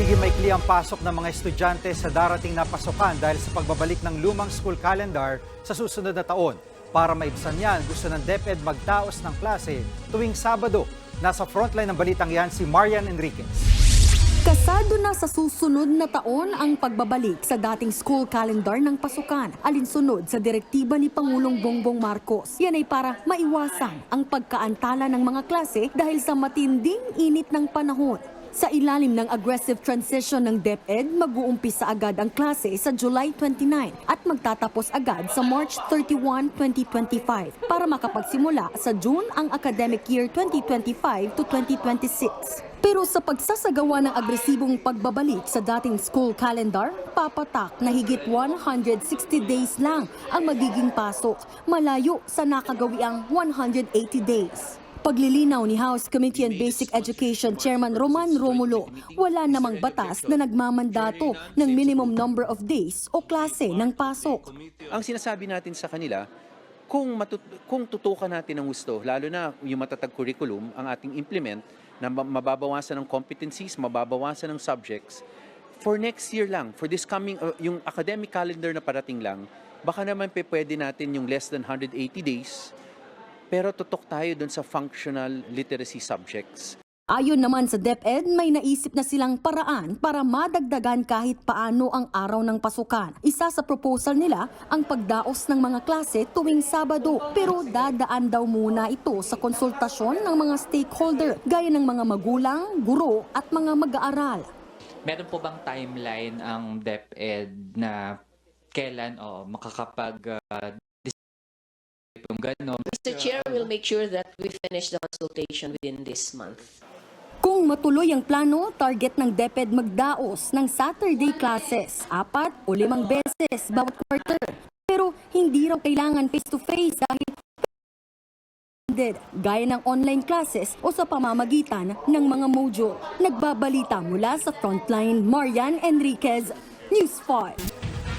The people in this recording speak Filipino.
Magiging maikli ang pasok ng mga estudyante sa darating na pasukan dahil sa pagbabalik ng lumang school calendar sa susunod na taon. Para maibsan yan, gusto ng DepEd magtaos ng klase tuwing Sabado. Nasa frontline ng balitang yan si Marian Enriquez. Kasado na sa susunod na taon ang pagbabalik sa dating school calendar ng pasukan alinsunod sa direktiba ni Pangulong Bongbong Marcos. Yan ay para maiwasan ang pagkaantala ng mga klase dahil sa matinding init ng panahon. Sa ilalim ng aggressive transition ng DepEd, mag-uumpisa agad ang klase sa July 29 at magtatapos agad sa March 31, 2025 para makapagsimula sa June ang academic year 2025 to 2026. Pero sa pagsasagawa ng agresibong pagbabalik sa dating school calendar, papatak na higit 160 days lang ang magiging pasok, malayo sa nakagawiang 180 days. Paglilinaw ni House Committee on Basic Education Chairman Roman Romulo, wala namang batas na nagmamandato ng minimum number of days o klase ng pasok. Ang sinasabi natin sa kanila, kung, matut- kung tutukan natin ng gusto, lalo na yung matatag curriculum, ang ating implement, na ma- mababawasan ng competencies, mababawasan ng subjects, for next year lang, for this coming, uh, yung academic calendar na parating lang, baka naman pe pwede natin yung less than 180 days, pero tutok tayo dun sa functional literacy subjects. Ayon naman sa DepEd, may naisip na silang paraan para madagdagan kahit paano ang araw ng pasukan. Isa sa proposal nila ang pagdaos ng mga klase tuwing Sabado. Pero dadaan daw muna ito sa konsultasyon ng mga stakeholder gaya ng mga magulang, guro at mga mag-aaral. Meron po bang timeline ang DepEd na kailan o makakapag uh, gano'n? Mr. Chair will make sure that we finish the consultation within this month. Kung matuloy ang plano, target ng DepEd magdaos ng Saturday classes, apat o limang beses bawat quarter. Pero hindi raw kailangan face-to-face dahil attended, gaya ng online classes o sa pamamagitan ng mga module. Nagbabalita mula sa Frontline, Marian Enriquez, News 5.